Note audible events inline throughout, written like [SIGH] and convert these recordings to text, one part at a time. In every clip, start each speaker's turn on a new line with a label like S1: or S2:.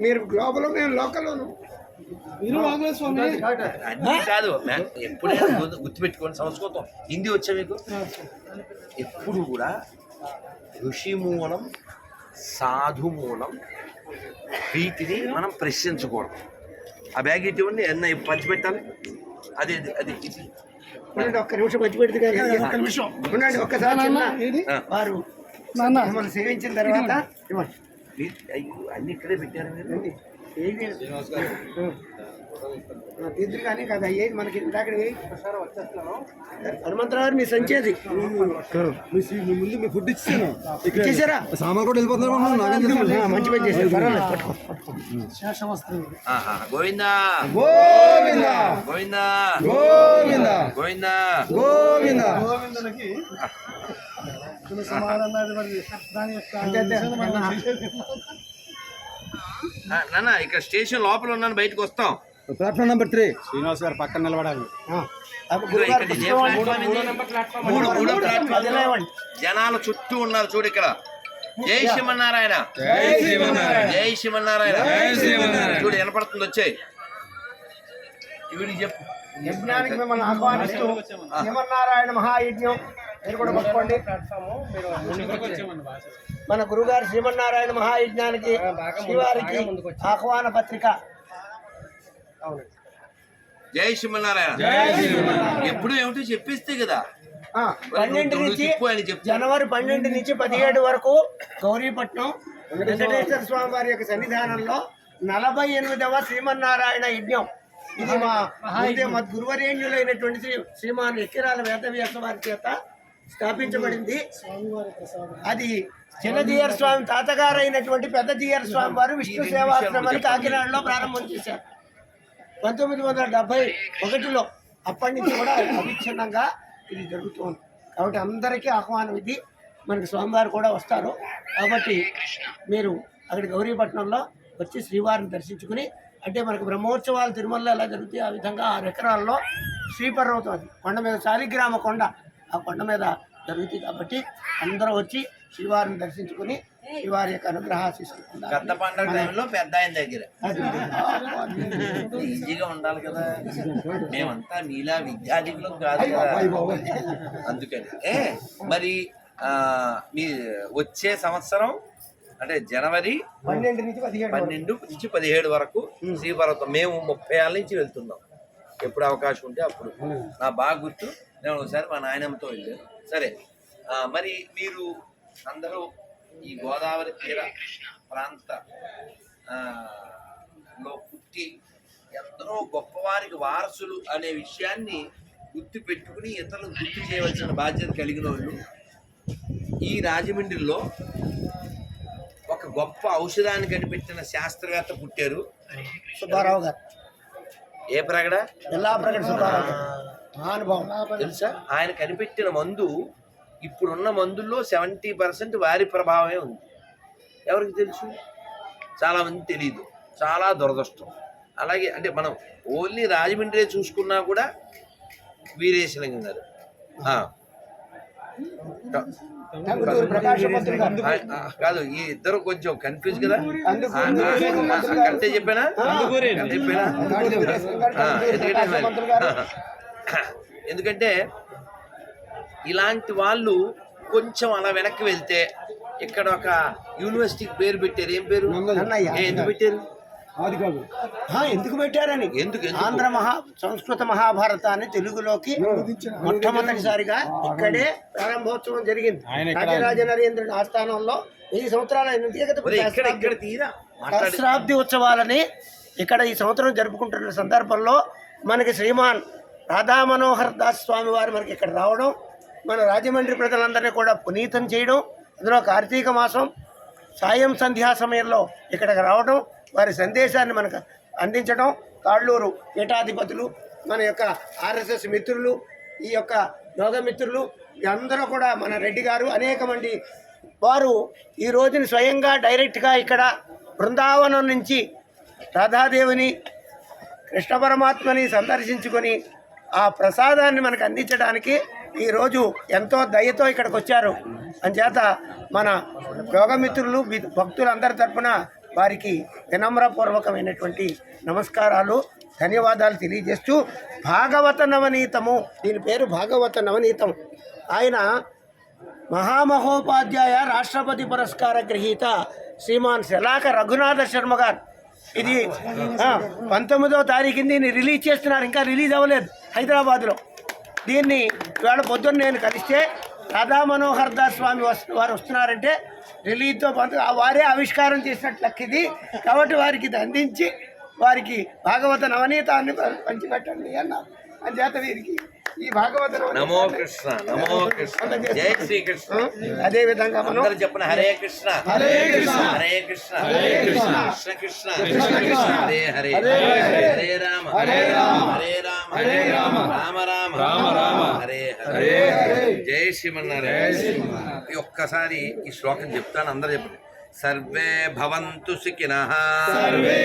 S1: మీరు గ్లోబల్ నేను లోకల్లోను.
S2: కాదు. గుర్తు- గుర్తుపెట్టుకోండి సంస్కృతం. హిందీ వచ్చా మీకు? ఎప్పుడు కూడా ఋషి మూలం సాధు మూలం వీటిని మనం ప్రశ్నించకూడదు. ఆ బ్యాగ్ ఇటువంటి ఎన్న పంచిపెట్టాలి? అది అది- అది ఇది.
S1: ఒక్క నిమిషం వచ్చి పెడితే కానీ ఒక్క నిమిషం. ఉండండి ఒక్కసారి వారు
S3: నాన్న.
S1: మిమ్మల్ని సేవించిన తర్వాత ఇవ్వండి.
S2: అన్ని ఇక్కడే పెట్టారు మీరు?
S1: తీద్దరు కానీ కదా ఏది మనకి ఇందాక హనుమంతరావు గారు మీ సంచేది
S4: ముందు మీ ఫుడ్ ఇచ్చాను
S1: ఇచ్చేసారా?
S4: సామాన్ కూడా
S1: ఆ, మంచి పని చేశారు.
S2: గోవిందా.
S4: గోవింద.
S2: గోవిందా.
S4: గోవింద.
S2: గోవిందా.
S4: గోవింద.
S3: గోవిందునికి
S2: నాన్న ఇక్కడ స్టేషన్ లోపల ఉన్నాను బయటకు వస్తాం.
S4: Platform number three.
S5: శ్రీనివాస్ గారు పక్కన నిలబడాలి.
S2: జనాలు చుట్టూ ఉన్నారు చూడు ఇక్కడ. జై శ్రీమన్నారాయణ.
S4: జై శ్రీమన్నారాయణ.
S2: జై శ్రీమన్నారాయణ.
S4: జై శ్రీమన్నారాయణ.
S2: చూడు వినపడుతుంది వచ్చాయి. వీడికి చెప్పు.
S1: యజ్ఞానికి మిమ్మల్ని ఆహ్వానిస్తూ శ్రీమన్నారాయణ మహాయజ్ఞం. మీరు కూడా పట్టుకోండి మన గురుగారు శ్రీమన్నారాయణ మహాయజ్ఞానికి శ్రీవారికి ఆహ్వాన పత్రిక. అవును
S2: జై శ్రీమన్నారాయణ. ఎప్పుడు ఏమిటో చెప్పేస్తే కదా.
S1: పన్నెండు నుంచి. జనవరి పన్నెండు నుంచి పదిహేడు వరకు గౌరీపట్నం వెంకటేశ్వర స్వామి వారి యొక్క సన్నిధానంలో నలభై ఎనిమిదవ శ్రీమన్నారాయణ యజ్ఞం. ఇది మా గురువరేణ్యులైనటువంటి శ్రీ శ్రీమాన్ ఎక్కిరాల వేదవ్యాస వారి చేత స్థాపించబడింది. అది చిన్నజీయర్ స్వామి తాతగారు అయినటువంటి పెద్ద జీయర్ స్వామి వారు విష్ణు సేవాశ్రమాన్ని కాకినాడలో ప్రారంభం చేశారు. పంతొమ్మిది వందల డెబ్బై ఒకటిలో అప్పటి నుంచి కూడా అవిచ్ఛిన్నంగా ఇది జరుగుతుంది. కాబట్టి అందరికీ ఆహ్వానం ఇది. మనకి స్వామివారు కూడా వస్తారు. కాబట్టి మీరు అక్కడ గౌరీపట్నంలో వచ్చి శ్రీవారిని దర్శించుకుని అంటే మనకు బ్రహ్మోత్సవాలు తిరుమలలో ఎలా జరుగుతాయి ఆ విధంగా ఆరు ఎకరాల్లో శ్రీపర్వతం అది. కొండ మీద శాలిగ్రామ కొండ. ఆ కొండ మీద జరుగుతుంది కాబట్టి అందరూ వచ్చి శ్రీవారిని దర్శించుకుని శ్రీవారి యొక్క
S2: పండుగ టైంలో పెద్ద ఆయన దగ్గర. ఈజీగా ఉండాలి కదా. మేమంతా మీలా విద్యార్థులం కాదు కదా. అందుకని. ఏ మరి ఆ, మీ వచ్చే సంవత్సరం అంటే జనవరి
S1: పన్నెండు నుంచి పదిహేడు.
S2: పన్నెండు నుంచి పదిహేడు వరకు శ్రీపర్వతం మేము ముప్పై ఏళ్ళ నుంచి వెళ్తున్నాం. ఎప్పుడు అవకాశం ఉంటే అప్పుడు. నా బాగా గుర్తు. నేను ఒకసారి మా నాయనమ్మతో వెళ్ళాను. సరే మరి మీరు అందరూ ఈ గోదావరి తీర ప్రాంత లో పుట్టి ఎందరో గొప్పవారికి వారసులు అనే విషయాన్ని గుర్తు పెట్టుకుని ఇతరులకు గుర్తు చేయవలసిన బాధ్యత కలిగిన వాళ్ళు ఈ రాజమండ్రిలో ఒక గొప్ప ఔషధాన్ని కనిపెట్టిన శాస్త్రవేత్త పుట్టారు.
S1: సుబ్బారావు గారు.
S2: ఏ ప్రగడ
S1: ఎలా ప్రకట సుబ్బారావు
S2: తెలుసా? ఆయన కనిపెట్టిన మందు ఇప్పుడున్న మందుల్లో సెవెంటీ పర్సెంట్ వారి ప్రభావమే ఉంది. ఎవరికి తెలుసు? చాలా మంది తెలియదు చాలా దురదృష్టం. అలాగే అంటే మనం ఓన్లీ రాజమండ్రి చూసుకున్నా కూడా వీరేశలింగం గారు. కాదు ఈ ఇద్దరు కొంచెం కన్ఫ్యూజ్ కదా? కరెక్టే చెప్పానా? చెప్పానా? ఎందుకంటే ఎందుకంటే ఇలాంటి వాళ్ళు కొంచెం అలా వెనక్కి వెళ్తే ఇక్కడ ఒక యూనివర్సిటీకి పేరు పెట్టారు. ఏం పేరు? ఎందుకు పెట్టారు?
S4: కాదు
S1: ఎందుకు పెట్టారని?
S2: ఎందుకు?
S1: ఆంధ్ర మహా సంస్కృత మహాభారతాన్ని తెలుగులోకి మొట్టమొదటిసారిగా ఇక్కడే ప్రారంభోత్సవం జరిగింది. రాజరాజ నరేంద్రుడి ఆస్థానంలో వెయ్యి సంవత్సరాలు
S2: ఇక్కడ తీరా?
S1: సహస్రాబ్ది ఉత్సవాలని ఇక్కడ ఈ సంవత్సరం జరుపుకుంటున్న సందర్భంలో మనకి శ్రీమాన్ రాధా మనోహర్ దాస్ స్వామి వారు మనకి ఇక్కడ రావడం మన రాజమండ్రి ప్రజలందరినీ కూడా పునీతం చేయడం అందులో కార్తీక మాసం సాయం సంధ్యా సమయంలో ఇక్కడికి రావడం వారి సందేశాన్ని మనకు అందించడం తాళ్ళూరు పీఠాధిపతులు మన యొక్క ఆర్ఎస్ఎస్ మిత్రులు ఈ యొక్క యోగ మిత్రులు అందరూ కూడా మన రెడ్డి గారు అనేక మంది వారు ఈ రోజుని స్వయంగా డైరెక్ట్గా ఇక్కడ బృందావనం నుంచి రాధాదేవిని కృష్ణ పరమాత్మని సందర్శించుకొని ఆ ప్రసాదాన్ని మనకు అందించడానికి ఈరోజు ఎంతో దయతో ఇక్కడికి వచ్చారు అంచేత మన యోగమిత్రులు వి- భక్తులందరి తరఫున వారికి వినమ్రపూర్వకమైనటువంటి నమస్కారాలు ధన్యవాదాలు తెలియజేస్తూ భాగవత నవనీతము దీని పేరు భాగవత నవనీతం. ఆయన మహామహోపాధ్యాయ రాష్ట్రపతి పురస్కార గ్రహీత శ్రీమాన్ శలాక రఘునాథ శర్మ గారు. ఇది పంతొమ్మిదో పంతొమ్మిదవ తారీఖు దీన్ని రిలీజ్ చేస్తున్నారు ఇంకా రిలీజ్ అవ్వలేదు. హైదరాబాద్లో. దీన్ని ఇవాళ పొద్దున్న నేను కలిస్తే రాధా మనోహర్ దాస్ స్వామి వస్తు వారు వస్తున్నారంటే రిలీజ్తో పంత వారే ఆవిష్కారం చేసినట్లు లెక్క ఇది. కాబట్టి వారికి ఇది అందించి వారికి భాగవత నవనీతాన్ని ప- పంచిపెట్టండి అన్నారు. అంచేత వీరికి ఈ భాగవత
S2: నమో కృష్ణ నమో కృష్ణ. జై శ్రీకృష్ణ.
S1: అదే విధంగా మనం
S2: అందరు చెప్పిన హరే కృష్ణ.
S1: హరే కృష్ణ.
S2: హరే కృష్ణ. హరే కృష్ణ. కృష్ణ కృష్ణ. కృష్ణ కృష్ణ. హరే హరే. హరే రామ. హరే రామ. హరే రామ. హరే రామ. రామ రామ. రామ రామ. హరే హరే. జై శ్రీమన్నారాయణ. ఈ ఒక్కసారి ఈ శ్లోకం చెప్తాను అందరూ చెప్పండి. సర్వే భవంతు సుఖినః సర్వే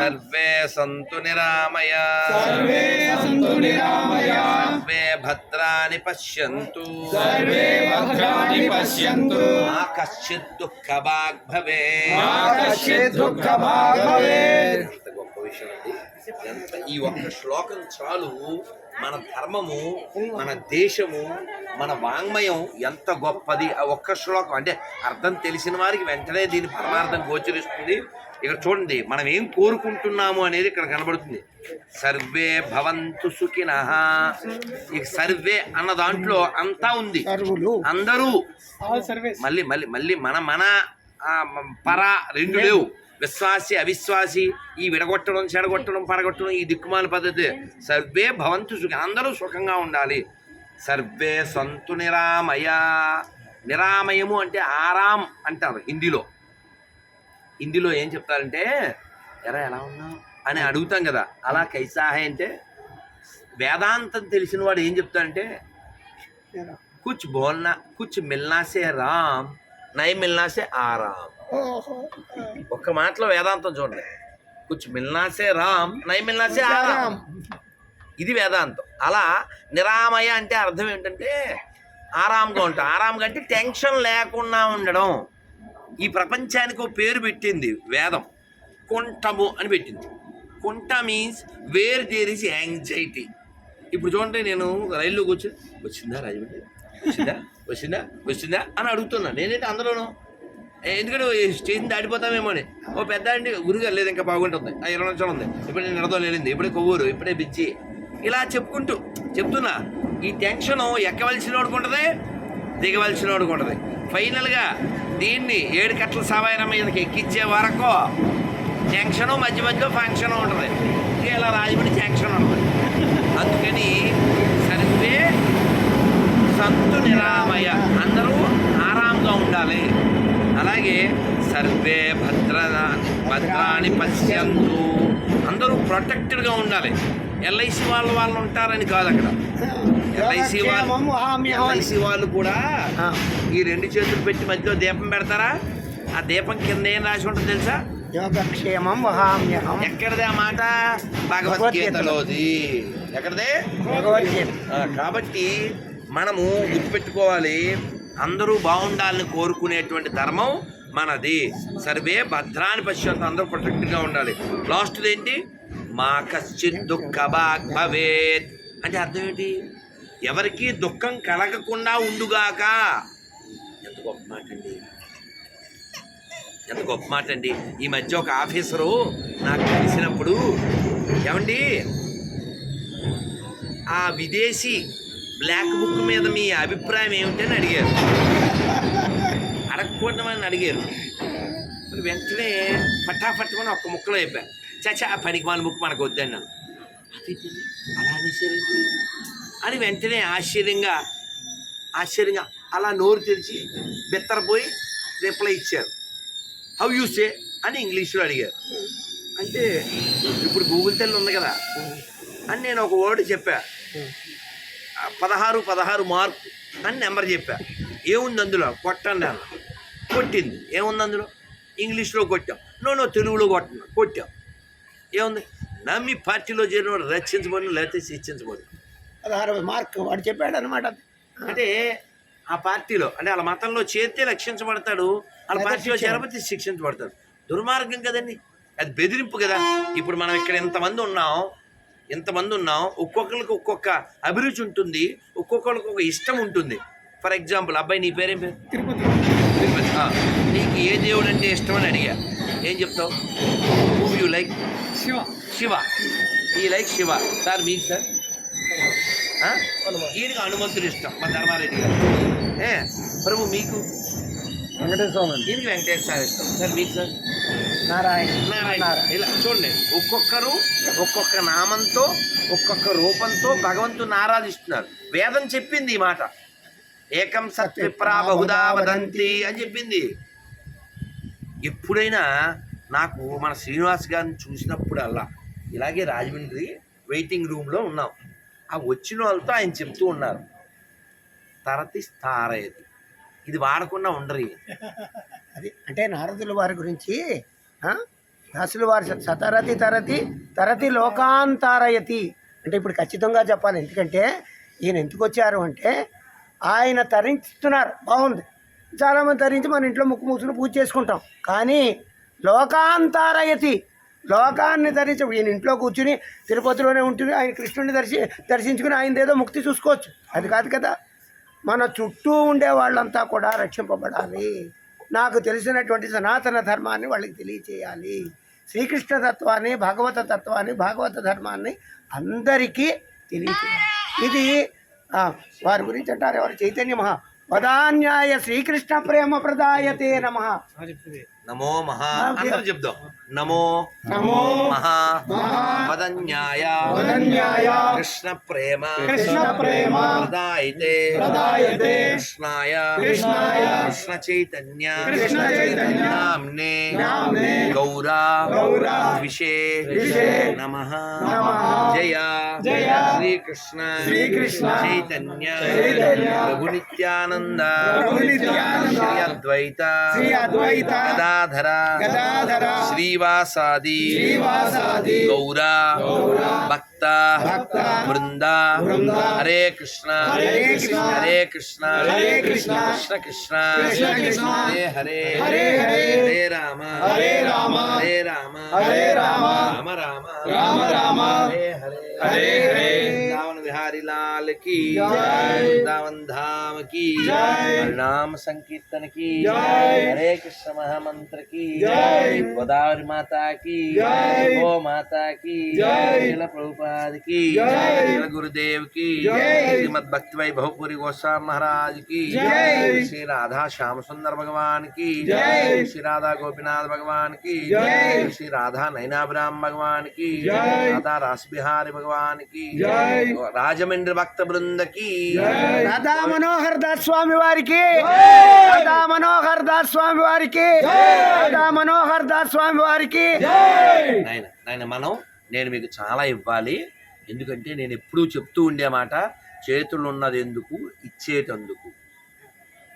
S2: సర్వే సంతు నిరామయ సర్వే సంతు నిరామయ సర్వే భద్రాని పశ్యంతు సర్వే భద్రాని పశ్యంతు మా కశ్చిత్ దుఃఖ భాగ్ భవే మా కశ్చిత్ దుఃఖ భాగ్ భవే ఎంత గొప్ప విషయం అండి. ఎంత ఈ ఒక్క శ్లోకం చాలు. మన ధర్మము మన దేశము మన వాంగ్మయం ఎంత గొప్పది? ఆ ఒక్క శ్లోకం అంటే అర్థం తెలిసిన వారికి వెంటనే దీని పరమార్థం గోచరిస్తుంది. ఇక్కడ చూడండి మనం ఏం కోరుకుంటున్నాము అనేది ఇక్కడ కనబడుతుంది. సర్వే భవంతు సుఖినః. ఈ సర్వే అన్న దాంట్లో అంతా ఉంది.
S1: సర్వులు.
S2: అందరూ. మళ్ళీ మళ్ళీ మళ్ళీ మన మన పర రెండు లేవు. విశ్వాసి అవిశ్వాసి ఈ విడగొట్టడం చెడగొట్టడం పడగొట్టడం ఈ దిక్కుమాల పద్ధతి. సర్వే భవంతు సుఖ అందరూ సుఖంగా ఉండాలి. సర్వే సంతు నిరామయ. నిరామయము అంటే ఆరాం అంటారు హిందీలో. హిందీలో ఏం చెప్తారంటే ఎరా ఎలా ఉన్నావు? అని అడుగుతాం కదా. అలా కైసాహే అంటే వేదాంతం తెలిసిన వాడు ఏం చెప్తారంటే కుచ్ బోల్నా కుచ్ మిల్నాసే రామ్ నై మిల్నాసే ఆరామ్. ఒక్క మాటలో వేదాంతం చూడండి. కుచ్ మిల్నా సే రామ్ నై మిల్నా సే ఆరామ్. ఇది వేదాంతం. అలా నిరామయ అంటే అర్థం ఏంటంటే ఆరాంగా ఉంటాం. ఆరాంగా అంటే టెన్షన్ లేకుండా ఉండడం. ఈ ప్రపంచానికి ఒక పేరు పెట్టింది వేదం. కుంటము అని పెట్టింది. కుంట means where there is anxiety ఇప్పుడు చూడండి నేను రైల్లో కూర్చొని వచ్చిందా రాజమండ్రి? వచ్చిందా? వచ్చిందా? వచ్చిందా? అని అడుగుతున్నా. నేనేంటి అందులోను ఎందుకంటే స్టేషన్ దాటిపోతామేమో అని ఓ పెద్ద అండి గురుగారు లేదు ఇంకా బాగుంటుంది. ఆ ఇరవై నిమిషాలు ఉంది. ఇప్పుడే నిడదో లేనింది ఇప్పుడే కొవ్వూరు ఇప్పుడే బిచ్చి ఇలా చెప్పుకుంటూ చెప్తున్నా ఈ టెన్షన్ ఎక్కవలసిన వాడుకుంటుంది దిగవలసిన వాడుకుంటుంది ఫైనల్గా దీన్ని ఏడు కట్టల సవాయన మీదకి ఎక్కించే వరకు జంక్షను మధ్య మధ్యలో ఫంక్షన్ ఉంటుంది. ఇంకా ఇలా రాజమండ్రి జంక్షన్ ఉంటుంది. అందుకని సరిగ్గే సంతు నిరామయ అందరూ ఆరాంగా ఉండాలి. సర్వే భద్ర భద్రాని పశ్యంతు. అందరూ ప్రొటెక్టెడ్గా ఉండాలి. ఎల్ఐసి వాళ్ళు వాళ్ళు ఉంటారని కాదు అక్కడ. ఎల్ఐసి వాళ్ళు. ఎల్ఐసి వాళ్ళు కూడా ఈ రెండు చేతులు పెట్టి మధ్యలో దీపం పెడతారా? ఆ దీపం కింద ఏం రాసి ఉంటుంది తెలుసా?
S1: యోగక్షేమం వహామ్యహం
S2: ఎక్కడదే ఆ మాట? భగవద్గీతలోది ఎక్కడదే?
S1: భగవద్గీత.
S2: కాబట్టి మనము గుర్తుపెట్టుకోవాలి అందరూ బాగుండాలని కోరుకునేటువంటి ధర్మం మనది. సర్వే భద్రాన్ని పశ్యంత అందరూ ప్రొటెక్ట్గా ఉండాలి. లాస్ట్ది ఏంటి మా కశ్చిత్ దుఃఖ భాగ్ భవేత్. అంటే అర్థం ఏంటి? ఎవరికి దుఃఖం కలగకుండా ఉండుగాక. ఎంత గొప్ప మాట అండి ఎంత గొప్ప మాట అండి ఈ మధ్య ఒక ఆఫీసరు నాకు కలిసినప్పుడు ఏమండి? ఆ విదేశీ బ్లాక్ బుక్ మీద మీ అభిప్రాయం ఏమిటని అడిగారు. అడగకూడదని అడిగారు. వెంటనే పట్టాపట్టమని ఒక్క ముక్కలో చెప్పా. చచ్చా ఆ పనికి మన బుక్ మనకు వద్దన్నాను అది అలా అని వెంటనే ఆశ్చర్యంగా ఆశ్చర్యంగా అలా నోరు తెరిచి బెత్తరపోయి రిప్లై ఇచ్చారు. హౌ యూ సే అని ఇంగ్లీష్లో అడిగారు. అంటే ఇప్పుడు గూగుల్ తెల్లి ఉంది కదా అని నేను ఒక వర్డ్ చెప్పా. పదహారు పదహారు మార్కు అని నెంబర్ చెప్పా. ఏముంది అందులో? కొట్టండి అన్న కొట్టింది. ఏముంది అందులో? ఇంగ్లీష్లో కొట్టాం. నో నో తెలుగులో కొట్టినా కొట్టాం. ఏముంది? నా మీ పార్టీలో చేరిన వాడు రక్షించబడి లేకపోతే శిక్షించబడి.
S1: పదహారు మార్క్ వాడు చెప్పాడు అనమాట
S2: అంటే ఆ పార్టీలో అంటే వాళ్ళ మతంలో చేరితే రక్షించబడతాడు వాళ్ళ పార్టీ చేరబోతే శిక్షించబడతారు దుర్మార్గం కదండి. అది బెదిరింపు కదా. ఇప్పుడు మనం ఇక్కడ ఇంతమంది ఉన్నాం ఇంతమంది ఉన్నాం ఒక్కొక్కరికి ఒక్కొక్క అభిరుచి ఉంటుంది ఒక్కొక్కరికి ఒక ఇష్టం ఉంటుంది. ఫర్ ఎగ్జాంపుల్ అబ్బాయి నీ పేరేం పేరు?
S3: తిరుపతి.
S2: నీకు ఏ దేవుడు అంటే ఇష్టం అని అడిగా. ఏం చెప్తావు? Who you like
S3: Shiva.
S2: Shiva. ఈ లైక్ శివ. సార్ మీకు సార్? ఈయనకి హనుమంతుడు ఇష్టం మా ధర్మారెడ్డి గారు. ఏ ప్రభు మీకు?
S4: వెంకటేశ్వర
S2: ఈయనకి వెంకటేశ్వర ఇష్టం. సార్ మీకు సార్?
S1: నారాయణ.
S2: నారాయణ. ఇలా చూడండి. ఒక్కొక్కరు ఒక్కొక్క నామంతో ఒక్కొక్క రూపంతో భగవంతుని ఆరాధిస్తున్నారు. వేదం చెప్పింది ఈ మాట. ఏకం సత్ విప్రా బహుదా వదంతి అని చెప్పింది. ఎప్పుడైనా నాకు మన శ్రీనివాస్ గారిని చూసినప్పుడు అలా ఇలాగే రాజమండ్రి వెయిటింగ్ రూమ్లో ఉన్నాం. ఆ వచ్చిన వాళ్ళతో ఆయన చెప్తూ ఉన్నారు. తరతి స్థారయతి. ఇది వాడకుండా ఉండరు.
S1: అది అంటే నారదుల వారి గురించి? వ్యాసుల వారి సతరతి తరతి తరతి లోకాంతారయతి. అంటే ఇప్పుడు ఖచ్చితంగా చెప్పాలి. ఎందుకంటే ఈయన ఎందుకు వచ్చారు అంటే ఆయన తరించుతున్నారు. బాగుంది. చాలామంది తరించి మన ఇంట్లో ముక్కు మూసుకుని పూజ చేసుకుంటాం. కానీ లోకాంతారయతి లోకాన్ని ధరించి ఈయన ఇంట్లో కూర్చుని తిరుపతిలోనే ఉంటుంది ఆయన కృష్ణుడిని దర్శి దర్శించుకుని ఆయన ఏదో ముక్తి చూసుకోవచ్చు. అది కాదు కదా. మన చుట్టూ ఉండే వాళ్ళంతా కూడా రక్షింపబడాలి. నాకు తెలిసినటువంటి సనాతన ధర్మాన్ని వాళ్ళకి తెలియచేయాలి. శ్రీకృష్ణ తత్వాన్ని భగవత తత్వాన్ని భాగవత ధర్మాన్ని అందరికీ తెలియచేయాలి. ఇది వారి గురించి అంటారు ఎవరు? చైతన్య మహా. వదాన్యాయ శ్రీకృష్ణ ప్రేమ ప్రదాయతే నమ.
S2: నమో మహా అందరూ చెప్దాం. నమో
S1: నమో
S2: మహా వదన్యాయ
S1: వదన్యాయ
S2: కృష్ణ ప్రేమ
S1: కృష్ణ ప్రేమ
S2: ప్రదాయితే
S1: ప్రదాయతే
S2: కృష్ణాయ
S1: కృష్ణాయ
S2: కృష్ణ చైతన్య
S1: కృష్ణ చైతన్య
S2: నామ్నే
S1: నామ్నే
S2: గౌరా
S1: గౌరా
S2: విషే
S1: విషే
S2: నమః
S1: నమః
S2: జయ
S1: జయ
S2: శ్రీకృష్ణ
S1: శ్రీకృష్ణ
S2: చైతన్య
S1: చైతన్య
S2: ప్రభు నిత్యానంద
S1: ప్రభు నిత్యానంద
S2: శ్రీ అద్వైత
S1: శ్రీ అద్వైత
S2: गदाधर।
S1: गदाधर।
S2: श्रीवासादि।
S1: श्रीवासादि।
S2: गौरा। गौरा।
S1: భక్త
S2: బృంద
S1: బృంద
S2: హరే కృష్ణ
S1: హరే కృష్ణ
S2: హరే కృష్ణ
S1: హరే కృష్ణ
S2: కృష్ణ కృష్ణ
S1: కృష్ణ కృష్ణ
S2: హరే హరే
S1: హరే హరే
S2: హరే రామ
S1: హరే రామ
S2: హరే రామ
S1: హరే రామ
S2: రామ రామ
S1: రామ రామ
S2: హరే హరే
S1: హరే హరే
S2: వృందావన విహారీ లాల్ की
S1: जय।
S2: वृंदावन धाम की
S1: जय।
S2: नाम संकीर्तन की
S1: जय।
S2: हरे कृष्ण महामंत्र की
S1: जय।
S2: गोदावरी माता की
S1: जय।
S2: गो माता की
S1: जय।
S2: शिल प्रभुपाद की
S1: जय।
S2: शिल गुरुदेव की
S1: जय।
S2: श्रीमद भक्ति वैभवपुरी गोस्वामी महाराज की
S1: जय।
S2: श्री राधा श्याम सुंदर भगवान की
S1: जय।
S2: श्री राधा गोपीनाथ भगवान की
S1: जय।
S2: श्री राधा नैनाभिराम भगवान की
S1: जय।
S2: राधा रास बिहारी भगवान की
S1: जय।
S2: రాజమండ్రి భక్త బృంద की
S1: రాధా మనోహర్ దాస్ స్వామి వారికి రాధా మనోహర్ దాస్ స్వామి వారికి రాధా మనోహర్ దాస్ స్వామి వారికి
S2: నాయన నాయన మనం నేను మీకు చాలా ఇవ్వాలి. ఎందుకంటే నేను ఎప్పుడూ చెప్తూ ఉండే మాట చేతులు ఉన్నది ఎందుకు? ఇచ్చేటందుకు.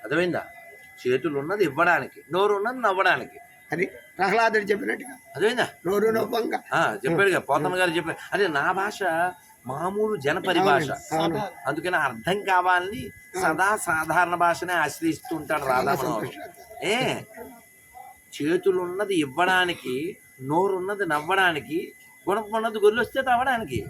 S2: అర్థమైందా? చేతులు ఉన్నది ఇవ్వడానికి నోరు ఉన్నది నవ్వడానికి.
S1: అది ప్రహ్లాదుడు చెప్పినట్టుగా.
S2: అర్థమైందా?
S1: నోరు నొప్పంగా
S2: ఆ, చెప్పాడు కదా పోతన్న గారు చెప్పారు. అదే నా భాష మామూలు జన పరిభాష. అందుకని అర్థం కావాలని సదా సాధారణ భాషనే ఆశ్రయిస్తూ ఉంటాడు రాధామనోహర్ ఏ? చేతులున్నది ఇవ్వడానికి నోరున్నది నవ్వడానికి గుణపన్నది గొర్రెలు వస్తే తవ్వడానికి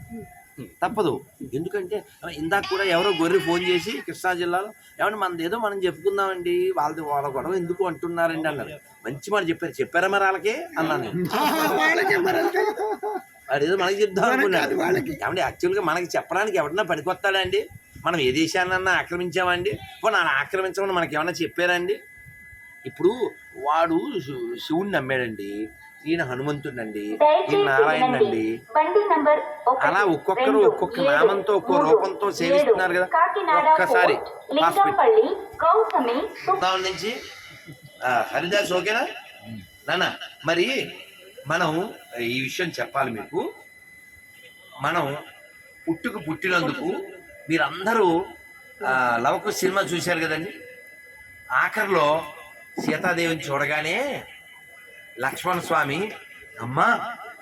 S2: తప్పదు. ఎందుకంటే ఇందాక కూడా ఎవరో గొర్రె ఫోన్ చేసి కృష్ణా జిల్లాలో ఏమంటే మనది ఏదో మనం చెప్పుకుందామండి వాళ్ళది వాళ్ళ గొడవ ఎందుకు అంటున్నారండి అన్నారు. మంచి మాట చెప్పారు. చెప్పారా మరి వాళ్ళకి? అన్నాను. [LAUGHS] వాడు ఏదో మనకి చెప్దాం అనుకున్నాడు. ఏమంటే యాక్చువల్గా మనకి చెప్పడానికి ఎవరన్నా పనికొస్తాడా అండి మనం ఏ దేశాన్నన్నా ఆక్రమించామండి? పోనీ ఆక్రమించమని మనకి ఏమన్నా చెప్పారండి? ఇప్పుడు వాడు శివుణ్ణి నమ్మాడండి. ఈయన హనుమంతుడండి ఈయన నారాయణ అండి
S5: బండి నంబర్ ఒకటి,
S2: అలా ఒక్కొక్కరు ఒక్కొక్క నామంతో ఒక్కో రూపంతో సేవిస్తున్నారు కదా. ఒక్కసారి వృందావనం నుంచి హరిదాస్ ఓకేనా? నాన్న మరి మనం ఈ విషయం చెప్పాలి మీకు. మనం పుట్టుకు పుట్టినందుకు మీరందరూ లవకు సినిమా చూశారు కదండి? ఆఖరిలో సీతాదేవిని చూడగానే లక్ష్మణ స్వామి అమ్మా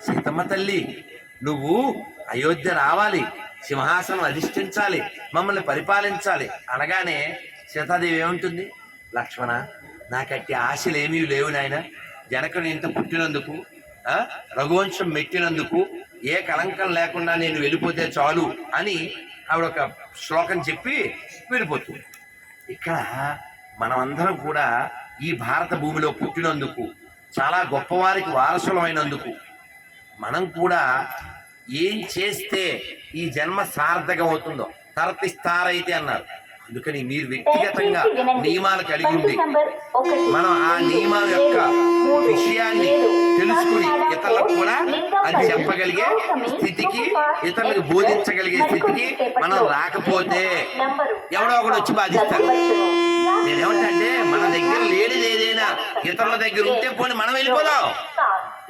S2: సీతమ్మ తల్లి నువ్వు అయోధ్య రావాలి సింహాసనం అధిష్ఠించాలి మమ్మల్ని పరిపాలించాలి అనగానే సీతాదేవి ఏముంటుంది? లక్ష్మణ నాకట్టి ఆశలు ఏమీ లేవు నాయన. జనకుని ఇంత పుట్టినందుకు రఘువంశం మెట్టినందుకు ఏ కలంకం లేకుండా నేను వెళ్ళిపోతే చాలు అని ఆవిడ ఒక శ్లోకం చెప్పి వెళ్ళిపోతుంది. ఇక్కడ మనమందరం కూడా ఈ భారత భూమిలో పుట్టినందుకు చాలా గొప్పవారికి వారసులమైనందుకు మనం కూడా ఏం చేస్తే ఈ జన్మ సార్థకం అవుతుందో తరతిస్తారైతే అన్నారు. అందుకని మీరు వ్యక్తిగతంగా నియమాలు కలిగి ఉంది మనం ఆ నియమాల యొక్క విషయాన్ని తెలుసుకుని ఇతరులకు కూడా అది చెప్పగలిగే స్థితికి ఇతరులకు బోధించగలిగే స్థితికి మనం రాకపోతే ఎవడో ఒకడు వచ్చి బాధిస్తారు నేనేమంటే మన దగ్గర లేనిది ఇతరుల దగ్గర ఉంటే పోనీ మనం వెళ్ళిపోదాం.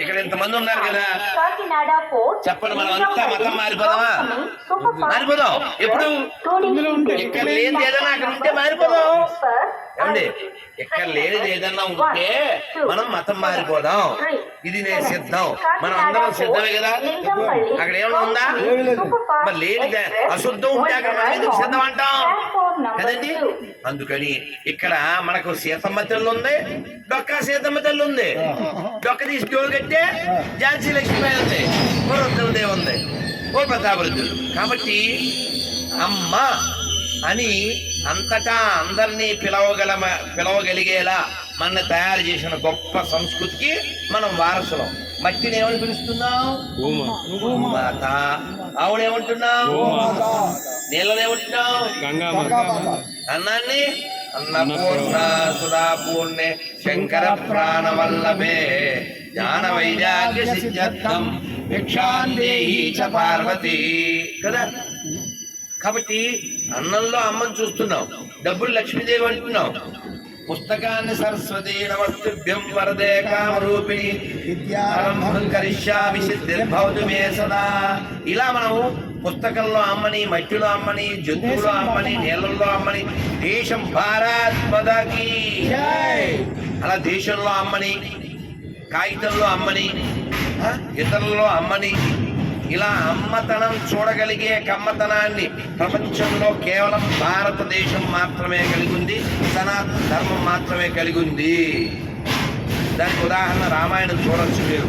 S2: ఇక్కడ ఇంతమంది ఉన్నారు కదా. చెప్పండి మనం అంతా మతం మారిపోదామా? మారిపోదాం. ఎప్పుడు? ఇక్కడ లేనిది ఏదైనా అక్కడ ఉంటే మారిపోదాం. ఏమండి? ఇక్కడ లేనిది ఏదన్నా ఉంటే మనం మతం మారిపోదాం. ఇది నేను సిద్ధం. మనం అందరం సిద్ధమే కదా? అక్కడ ఏమైనా ఉందా? మరి లేనిదే అశుద్ధం ఉంటే అక్కడ మనం ఎందుకు సిద్ధం అంటాం? కదండి? అందుకని ఇక్కడ మనకు సీతమ్మ తల్లి ఉంది డొక్క సీతమ్మ తల్లి ఉంది. డొక్క తీసి డోలు కట్టే ఝాన్సీ లక్ష్మీ ఉంది ఓ రుద్రదేవి ఉంది. ఓ ప్రతాపరుద్రుడు. కాబట్టి అమ్మ అని అంతటా అందరినీ పిలవగల పిలవగలిగేలా మన తయారు చేసిన గొప్ప సంస్కృతికి మనం వారసులం. మట్టిని ఏమని పిలుస్తున్నాం భూమాత ఆవునేమంటున్నాం నీళ్ళనేమంటున్నాం అన్నాన్ని? అన్నపూర్ణ సుధాపూర్ణే శంకర ప్రాణవల్లభే. జ్ఞాన వైరాగ్య సిద్ధ్యర్థం భిక్షాందేహి చ పార్వతి కదా? కాబట్టి అన్నంలో అమ్మని చూస్తున్నాం డబ్బులు లక్ష్మీదేవి అంటున్నాం పుస్తకాన్ని సరస్వతి నమస్తుభ్యం వరదే కామరూపిణి. ఆరంభం కరిష్యామి సిద్ధిర్భవతు మే సదా. ఇలా మనం పుస్తకంలో అమ్మని మట్టిలో అమ్మని జంతువులో అమ్మని నీళ్ళల్లో అమ్మని దేశం భారత్ మదకి అలా దేశంలో అమ్మని కాగితంలో అమ్మని ఇతరుల్లో ఇతరులలో అమ్మని ఇలా అమ్మతనం చూడగలిగే కమ్మతనాన్ని ప్రపంచంలో కేవలం భారతదేశం మాత్రమే కలిగి ఉంది సనాతన ధర్మం మాత్రమే కలిగి ఉంది. దానికి ఉదాహరణ రామాయణం చూడవచ్చు మీరు.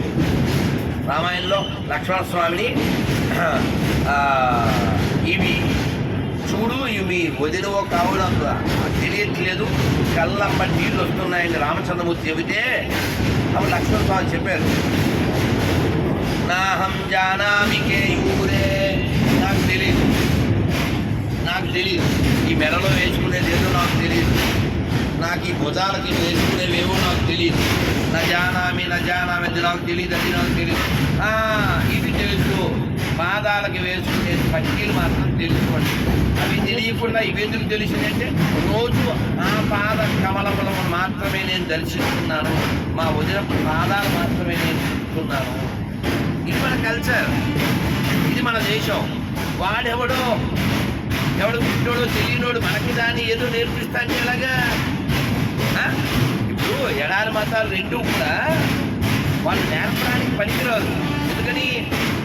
S2: రామాయణంలో లక్ష్మణ స్వామిని ఇవి చూడు ఇవి వదినవో కావున తెలియట్లేదు. కళ్ళమ్మ నీళ్ళు వస్తున్నాయని రామచంద్రమూర్తి చెబితే అవి లక్ష్మణ స్వామి చెప్పారు. నాహం జానామికే యూరే నాకు తెలియదు నాకు తెలియదు ఈ మెడలో వేసుకునేది ఏదో నాకు తెలియదు నాకు ఈ భుజాలకి వేసుకునేవేవో నాకు తెలియదు నా జానామి నా జానామి అది నాకు తెలియదు అది నాకు తెలియదు ఆ, ఇది తెలుసు పాదాలకి వేసుకునే పట్టీలు మాత్రం తెలుసుకోండి. అవి తెలియకుండా ఇవి ఎందుకు తెలిసిందంటే రోజు ఆ పాద కమలములను మాత్రమే నేను దర్శిస్తున్నాను. మా వదిన పాదాలు మాత్రమే నేను చూస్తున్నాను ఇది మన కల్చర్ ఇది మన దేశం. వాడెవడో? ఎవడు పుట్టోడో తెలియనోడు మనకి దాన్ని ఏదో నేర్పిస్తా అంటే ఎలాగా ఇప్పుడు ఎడారి మతాలు రెండు కూడా వాళ్ళు నేర్పడానికి పనికిరాదు.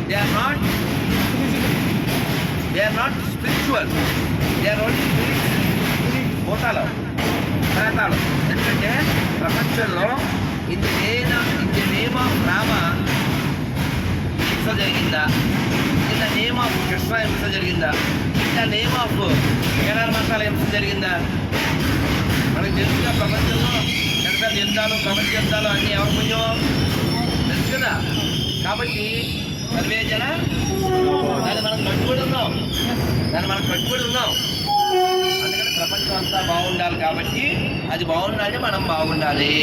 S2: They they are not are not spiritual. They they only spirits. భూతాలు ప్రాంతాలు ఎందుకంటే ప్రపంచంలో ఇది in the name of Rama హింస జరిగిందా in the name of Krishna హింస జరిగిందా in the name of Kerala మతాల హింస జరిగిందా మనకు తెలుసుగా ప్రపంచంలో పెద్ద పెద్ద యుద్ధాలు ప్రపంచ యుద్ధాలు అన్నీ ఎవరి ముందు తెలుసు కదా. కాబట్టి సర్వే జన దాన్ని మనం కట్టుబడి ఉన్నాం. దాన్ని మనం కట్టుబడి ఉన్నాం. అందుకని ప్రపంచం అంతా బాగుండాలి కాబట్టి అది బాగుండాలంటే మనం బాగుండాలి.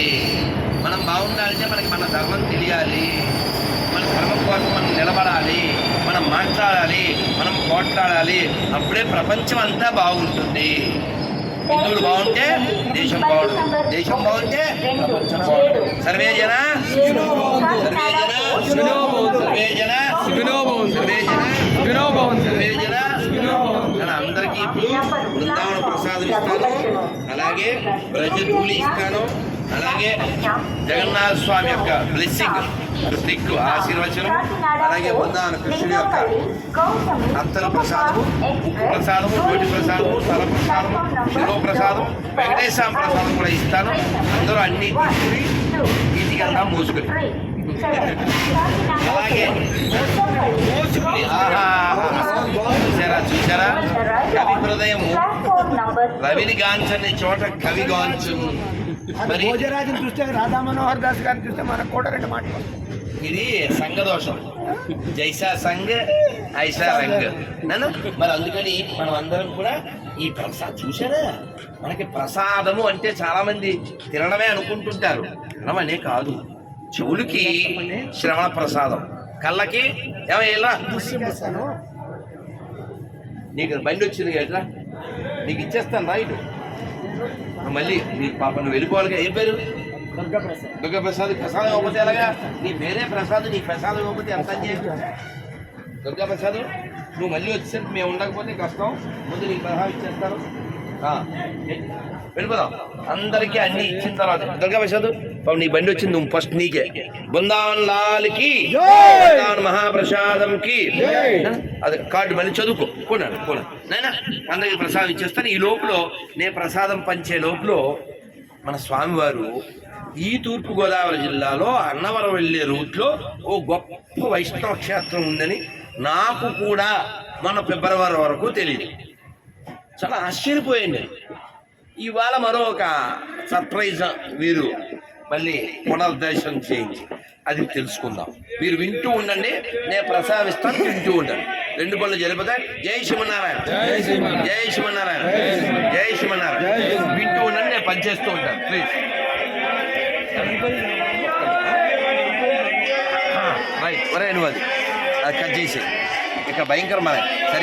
S2: మనం బాగుండాలంటే మనకి మన ధర్మం తెలియాలి. మన ధర్మం కోసం మనం నిలబడాలి. మనం మాట్లాడాలి. మనం పోట్లాడాలి. అప్పుడే ప్రపంచం అంతా బాగుంటుంది. హిందువులు బాగుంటే దేశం బాగుంటుంది దేశం బాగుంటే ప్రపంచం బాగుంటుంది సర్వే జన సర్వే జన సర్వే జన సర్వే జన సర్వే జన అందరికీ ఇప్పుడు బృందావన ప్రసాదం ఇస్తాను. అలాగే బ్రజ ఇస్తాను. అలాగే జగన్నాథ స్వామి యొక్క బ్లెస్సింగ్ కృతిక్ ఆశీర్వచనం అలాగే బృందావన కృష్ణుడి యొక్క అంతర ప్రసాదము ఉప్పు ప్రసాదము నోటి ప్రసాదము తల ప్రసాదము శిలో ప్రసాదం వెంకటేశ్వర ప్రసాదం కూడా ఇస్తాను. అందరూ అన్ని తీసుకుని ఇంటికెళ్దాం మోసుకుని. అలాగే మోసుకుని. ఆహా చూసారా చూసారా? కవి హృదయము రవిని గాంచని చోట కవి గాంచు
S1: భోజరాజుని చూస్తే రాధా మనోహర్ దాస్ గారిని చూస్తే మనకు కూడా రెండు మాటలు
S2: ఇది సంఘదోషం జైసా సంఘ్ ఐసా రంగ్. నన్ను మరి అందుకని మనం అందరం కూడా ఈ ప్రసాద్ చూసారా మనకి ప్రసాదము అంటే చాలా మంది తినడమే అనుకుంటుంటారు. తినమనే కాదు. చెవులకి శ్రవణ ప్రసాదం. కళ్ళకి ఏమైనా నీకు బండి వచ్చింది ఎట్లా నీకు ఇచ్చేస్తాను రైట్ మళ్ళీ నీ పాప నువ్వు వెళ్ళిపోవాలిగా. ఏం పేరు? దుర్గా ప్రసాద్ ప్రసాదం ఇవ్వకపోతే ఎలాగా? నీ పేరే ప్రసాద్ నీ ప్రసాదం ఇవ్వకపోతే ఎంత దుర్గా ప్రసాద్ నువ్వు మళ్ళీ వచ్చేసరికి మేము ఉండకపోతే కష్టం. ముందు నీకు ప్రసాదం ఇచ్చేస్తారు. వెళ్ళిపోదాం. అందరికీ అన్ని ఇచ్చిన తర్వాత. దుర్గా ప్రసాద్ పాపం నీ బండి వచ్చింది నువ్వు ఫస్ట్ నీకే. బృందావన్ లాల్కి బృందావన్ మహాప్రసాదంకి. అది కార్డు మళ్ళీ చదువుకో. కొన్నాను కొన్నాను నాయనా అందరికి ప్రసాదం ఇచ్చేస్తాను. ఈ లోపల నేను ప్రసాదం పంచే లోపల మన స్వామివారు ఈ తూర్పు గోదావరి జిల్లాలో అన్నవరం వెళ్ళే రూట్లో ఓ గొప్ప వైష్ణవ క్షేత్రం ఉందని నాకు కూడా మన ఫిబ్రవరి వరకు తెలియదు చాలా ఆశ్చర్యపోయింది ఇవాళ మరో ఒక సర్ప్రైజ్ వీరు మళ్ళీ పునర్దర్శనం చేయించి అది తెలుసుకుందాం. మీరు వింటూ ఉండండి నేను ప్రసాదిస్తాను వింటూ ఉండండి. రెండు పనులు జరిపోతాయి జై శివనారాయణ జై శివనారాయణ జై శివనారాయణ వింటూ ఉండండి నేను పనిచేస్తూ ఉంటాను. ప్లీజ్ రైట్ ఒరే నువ్వు అది. అది కట్ చేసి ఇక భయంకరమైన. సరే.